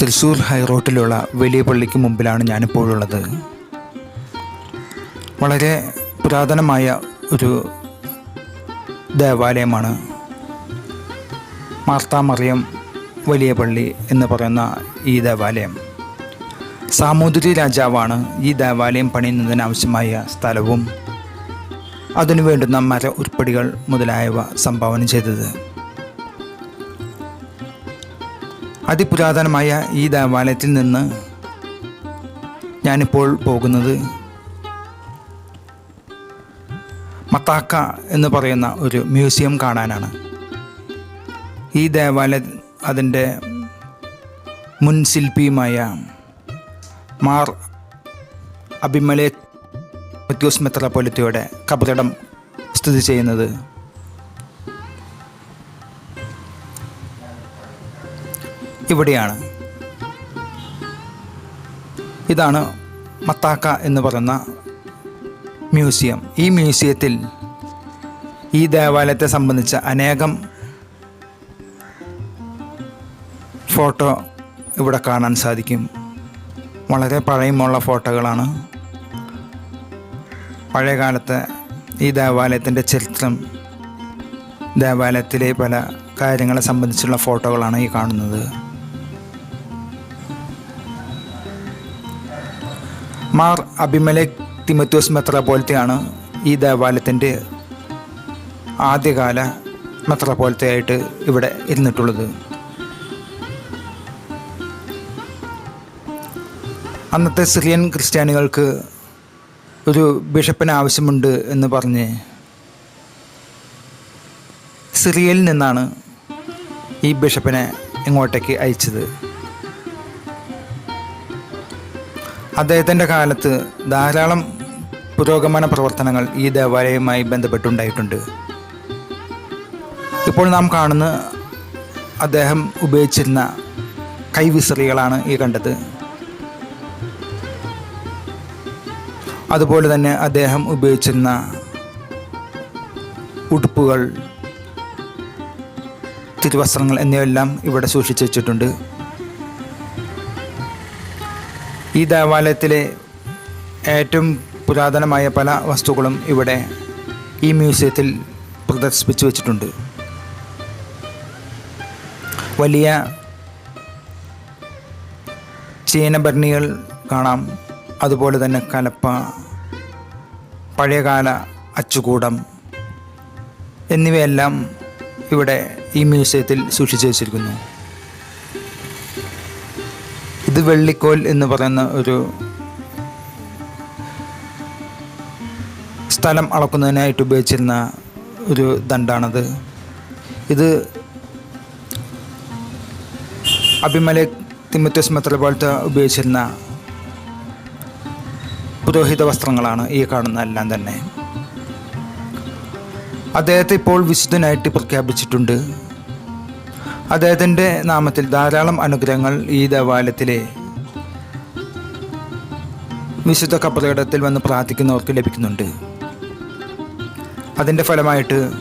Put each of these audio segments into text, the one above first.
തൃശ്ശൂർ ഹൈറോട്ടിലുള്ള വലിയ പള്ളിക്ക് മുമ്പിലാണ് ഞാനിപ്പോഴുള്ളത്. വളരെ പുരാതനമായ ഒരു ദേവാലയമാണ് മാർത്താമറിയം വലിയ പള്ളി എന്ന് പറയുന്ന ഈ ദേവാലയം. സാമൂതിരി രാജാവാണ് ഈ ദേവാലയം പണിയുന്നതിനാവശ്യമായ സ്ഥലവും അതിനു വേണ്ടുന്ന മര ഉരുപ്പടികൾ മുതലായവ സംഭാവന ചെയ്തത്. അതിപുരാതനമായ ഈ ദേവാലയത്തിൽ നിന്ന് ഞാനിപ്പോൾ പോകുന്നത് മത്താക്ക എന്ന് പറയുന്ന ഒരു മ്യൂസിയം കാണാനാണ്. ഈ ദേവാലയം അതിന്റെ മുൻ ശില്പിയുമായ മാർ അഭിമലേ മത്യൂസ് മെത്രാപ്പൊലിത്തയുടെ കബറിടം സ്ഥിതി ചെയ്യുന്നത് ഇവിടെയാണ്. ഇതാണ് മത്താക്ക എന്ന് പറയുന്ന മ്യൂസിയം. ഈ മ്യൂസിയത്തിൽ ഈ ദേവാലയത്തെ സംബന്ധിച്ച അനേകം ഫോട്ടോ ഇവിടെ കാണാൻ സാധിക്കും. വളരെ പഴയമുള്ള ഫോട്ടോകളാണ്. പഴയ കാലത്തെ ഈ ദേവാലയത്തിന്റെ ചരിത്രം ദേവാലയത്തിലെ പല കാര്യങ്ങളെ സംബന്ധിച്ചുള്ള ഫോട്ടോകളാണ് ഈ കാണുന്നത്. മാർ അഭിമലേഖ് തിമത്യോസ് മെത്രാപോലത്തെയാണ് ഈ ദേവാലയത്തിന്റെ ആദ്യകാല മെത്രാപോലത്തെയായിട്ട് ഇവിടെ ഇരുന്നിട്ടുള്ളത്. അന്നത്തെ സിറിയൻ ക്രിസ്ത്യാനികൾക്ക് ഒരു ബിഷപ്പിന് ആവശ്യമുണ്ട് എന്ന് പറഞ്ഞ് സിറിയയിൽ നിന്നാണ് ഈ ബിഷപ്പിനെ ഇങ്ങോട്ടേക്ക് അയച്ചത്. അദ്ദേഹത്തിന്റെ കാലത്ത് ധാരാളം പുരോഗമന പ്രവർത്തനങ്ങൾ ഈ ദേവാലയവുമായി ബന്ധപ്പെട്ടുണ്ടായിട്ടുണ്ട്. ഇപ്പോൾ നാം കാണുന്ന അദ്ദേഹം ഉപയോഗിച്ചിരുന്ന കൈവിസറികളാണ് ഈ കണ്ടത്. അതുപോലെ തന്നെ അദ്ദേഹം ഉപയോഗിച്ചിരുന്ന ഉടുപ്പുകൾ തിരുവസ്ത്രങ്ങൾ എന്നിവയെല്ലാം ഇവിടെ സൂക്ഷിച്ചു വെച്ചിട്ടുണ്ട്. ഈ ദേവാലയത്തിലെ ഏറ്റവും പുരാതനമായ പല വസ്തുക്കളും ഇവിടെ ഈ മ്യൂസിയത്തിൽ പ്രദർശിപ്പിച്ചു വച്ചിട്ടുണ്ട്. വലിയ ചീനഭരണികൾ കാണാം. അതുപോലെ തന്നെ കലപ്പ പഴയകാല അച്ചുകൂടം എന്നിവയെല്ലാം ഇവിടെ ഈ മ്യൂസിയത്തിൽ സൂക്ഷിച്ചു വച്ചിരിക്കുന്നു. ഇത് വെള്ളിക്കോൽ എന്ന് പറയുന്ന ഒരു സ്ഥലം അളക്കുന്നതിനായിട്ട് ഉപയോഗിച്ചിരുന്ന ഒരു ദണ്ടാണത് ഇത് അഭിമലെ തിമത്യസ് മെത്ര പോലത്തെ ഉപയോഗിച്ചിരുന്ന പുരോഹിത വസ്ത്രങ്ങളാണ് ഈ കാണുന്ന എല്ലാം തന്നെ. അദ്ദേഹത്തെ ഇപ്പോൾ വിശുദ്ധനായിട്ട് പ്രഖ്യാപിച്ചിട്ടുണ്ട്. അദ്ദേഹത്തിന്റെ നാമത്തിൽ ധാരാളം അനുഗ്രഹങ്ങൾ ഈ ദേവാലയത്തിലെ വിശുദ്ധ കബറിടത്തിൽ വന്ന് പ്രാർത്ഥിക്കുന്നവർക്ക് ലഭിക്കുന്നുണ്ട്. അതിന്റെ ഫലമായിട്ട്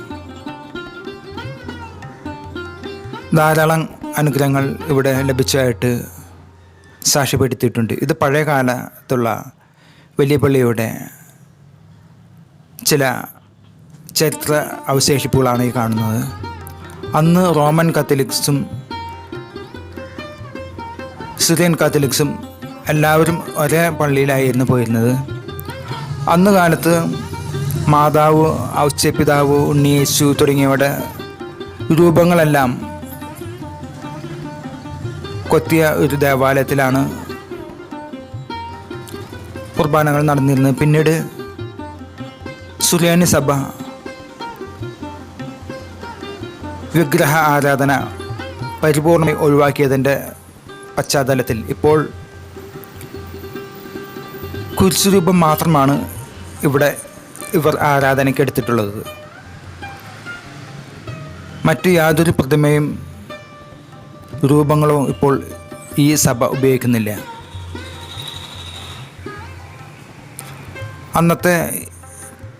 ധാരാളം അനുഗ്രഹങ്ങൾ ഇവിടെ ലഭിച്ചതായിട്ട് സാക്ഷ്യപ്പെടുത്തിയിട്ടുണ്ട്. ഇത് പഴയ കാലത്തുള്ള വലിയ പള്ളിയുടെ ചില ചരിത്ര അവശേഷിപ്പുകളാണ് ഈ കാണുന്നത്. അന്ന് റോമൻ കത്തലിക്സും സിറിയൻ കത്തലിക്സും എല്ലാവരും ഒരേ പള്ളിയിലായിരുന്നു പോയിരുന്നത്. അന്ന് കാലത്ത് മാതാവ് ഔസ്യപിതാവ് ഉണ്ണിയേശു തുടങ്ങിയവയുടെ രൂപങ്ങളെല്ലാം കൊത്തിയ ഒരു ദേവാലയത്തിലാണ് കുർബാനകൾ നടന്നിരുന്നത്. പിന്നീട് സുറിയാനി സഭ വിഗ്രഹ ആരാധന പരിപൂർണമായി ഒഴിവാക്കിയതിന്റെ പശ്ചാത്തലത്തിൽ ഇപ്പോൾ കുരിശുരൂപം മാത്രമാണ് ഇവിടെ ഇവർ ആരാധനയ്ക്ക് എടുത്തിട്ടുള്ളത്. മറ്റു യാതൊരു പ്രതിമയും രൂപങ്ങളോ ഇപ്പോൾ ഈ സഭ ഉപയോഗിക്കുന്നില്ല. അന്നത്തെ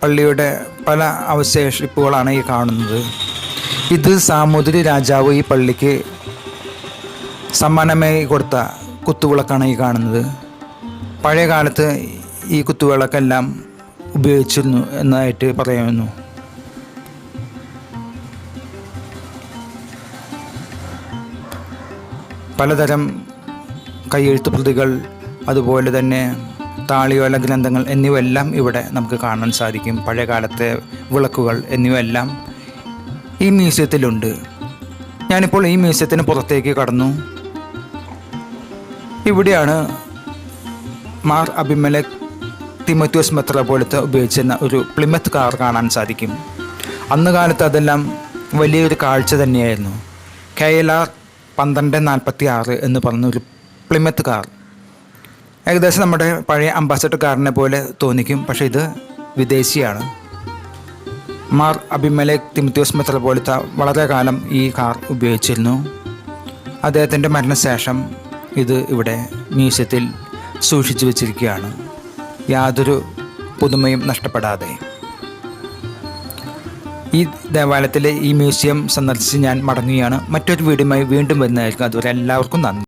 പള്ളിയുടെ പല അവശേഷിപ്പുകളാണ് ഈ കാണുന്നത്. ഇത് സാമൂതിരി രാജാവ് ഈ പള്ളിക്ക് സമ്മാനമായി കൊടുത്ത കുത്തുവിളക്കാണ് ഈ കാണുന്നത്. പഴയ കാലത്ത് ഈ കുത്തുവിളക്കെല്ലാം ഉപയോഗിച്ചിരുന്നു എന്നായിട്ട് പറയുന്നു. പലതരം കയ്യെഴുത്ത് പ്രതികൾ അതുപോലെ തന്നെ താളിയോല ഗ്രന്ഥങ്ങൾ എന്നിവയെല്ലാം ഇവിടെ നമുക്ക് കാണാൻ സാധിക്കും. പഴയ കാലത്തെ വിളക്കുകൾ എന്നിവയെല്ലാം ഈ മ്യൂസിയത്തിലുണ്ട്. ഞാനിപ്പോൾ ഈ മ്യൂസിയത്തിന് പുറത്തേക്ക് കടന്നു. ഇവിടെയാണ് മാർ അഭിമലക് തിമത്യോസ് മെത്ര പോലത്തെ ഉപയോഗിച്ചിരുന്ന ഒരു പ്ലിമത്ത് കാർ കാണാൻ സാധിക്കും. അന്ന് കാലത്ത് അതെല്ലാം വലിയൊരു കാഴ്ച തന്നെയായിരുന്നു. കെ എൽ ആർ പന്ത്രണ്ട് നാൽപ്പത്തി ആറ് എന്ന് പറഞ്ഞ ഒരു പ്ലിമത്ത് കാർ. ഏകദേശം നമ്മുടെ പഴയ അംബാസഡർ കാറിനെ പോലെ തോന്നിക്കും പക്ഷേ ഇത് വിദേശിയാണ്. മാർ അഭിമലേഖ് തിമിത്യോസ് മെത്ര പോലത്തെ വളരെ കാലം ഈ കാർ ഉപയോഗിച്ചിരുന്നു. അദ്ദേഹത്തിന്റെ മരണശേഷം ഇത് ഇവിടെ മ്യൂസിയത്തിൽ സൂക്ഷിച്ചു വച്ചിരിക്കുകയാണ്. യാതൊരു പുതുമയും നഷ്ടപ്പെടാതെ. ഈ ദേവാലയത്തിലെ ഈ മ്യൂസിയം സന്ദർശിച്ച് ഞാൻ മടങ്ങുകയാണ്. മറ്റൊരു വീടുമായി വീണ്ടും വരുന്നതായിരിക്കും. അതുവരെ എല്ലാവർക്കും നന്ദി.